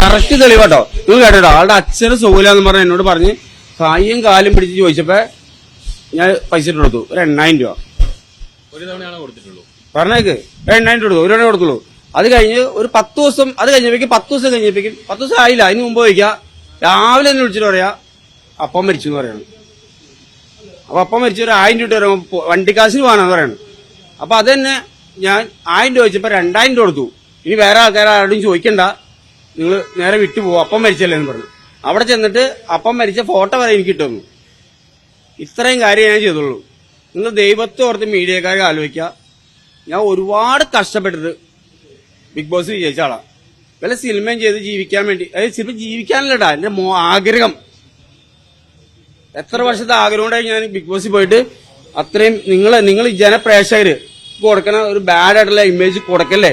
Correct തെളിവാട്ടോ നിങ്ങൾ കേട്ടോ ആളുടെ അച്ഛന് സുഖമില്ലാന്ന് പറഞ്ഞ് എന്നോട് പറഞ്ഞ് കൈയും കാലും പിടിച്ച് ചോദിച്ചപ്പോ ഞാൻ പൈസ ഇട്ട് കൊടുത്തു. ഒരു എണ്ണായിരം രൂപ. ഒരു തവണയാണ് കൊടുത്തിട്ടുള്ളൂ? പറഞ്ഞേക്ക്. ഒരു എണ്ണായിരം രൂപ കൊടുത്തു. ഒരു തവണ കൊടുത്തുള്ളൂ. അത് കഴിഞ്ഞ് ഒരു പത്ത് ദിവസം അത് കഴിഞ്ഞപ്പോഴേക്കും പത്ത് ദിവസം കഴിഞ്ഞപ്പോഴേക്കും പത്ത് ദിവസം ആയില്ല. അതിന് മുമ്പ് ചോദിക്കുക രാവിലെ തന്നെ വിളിച്ചിട്ട് പറയാ അപ്പം മരിച്ചു എന്ന് പറയണം. അപ്പൊ അപ്പം മരിച്ചു ഒരു ആയിരം രൂപ പോ- വണ്ടിക്കാശിന് പോകാനാന്ന് പറയണം. അപ്പൊ അത് തന്നെ ഞാൻ ആയിരം രൂപ വെച്ചപ്പോ രണ്ടായിരം രൂപ കൊടുത്തു. ഇനി വേറെ ആൾക്കാരും ആരോടും ചോദിക്കണ്ട. നിങ്ങൾ നേരെ വിട്ടു പോകും അപ്പം മരിച്ചല്ലേ എന്ന് പറഞ്ഞു. അവിടെ ചെന്നിട്ട് അപ്പം മരിച്ച ഫോട്ടോ വരെ എനിക്ക് കിട്ടുന്നു ഇത്രയും കാര്യം ഞാൻ ചെയ്തുള്ളൂ. നിങ്ങൾ ദൈവത്തെ ഓർത്ത് മീഡിയക്കാരെ ആലോചിക്കുക. ഞാൻ ഒരുപാട് കഷ്ടപ്പെട്ടത് ബിഗ് ബോസ് വിജയിച്ച ആളാ. വല്ല സിനിമയും ചെയ്ത് ജീവിക്കാൻ വേണ്ടി അതായത് സിനിമ ജീവിക്കാനല്ലടാ എന്റെ മോ ആഗ്രഹം. എത്ര വർഷത്തെ ആഗ്രഹം കൊണ്ടായി ഞാൻ ബിഗ് ബോസിൽ പോയിട്ട് അത്രയും നിങ്ങൾ നിങ്ങൾ ജനപ്രേക്ഷകര് കൊടുക്കണ ഒരു ബാഡ് ആയിട്ടുള്ള ഇമേജ് കൊടുക്കല്ലേ?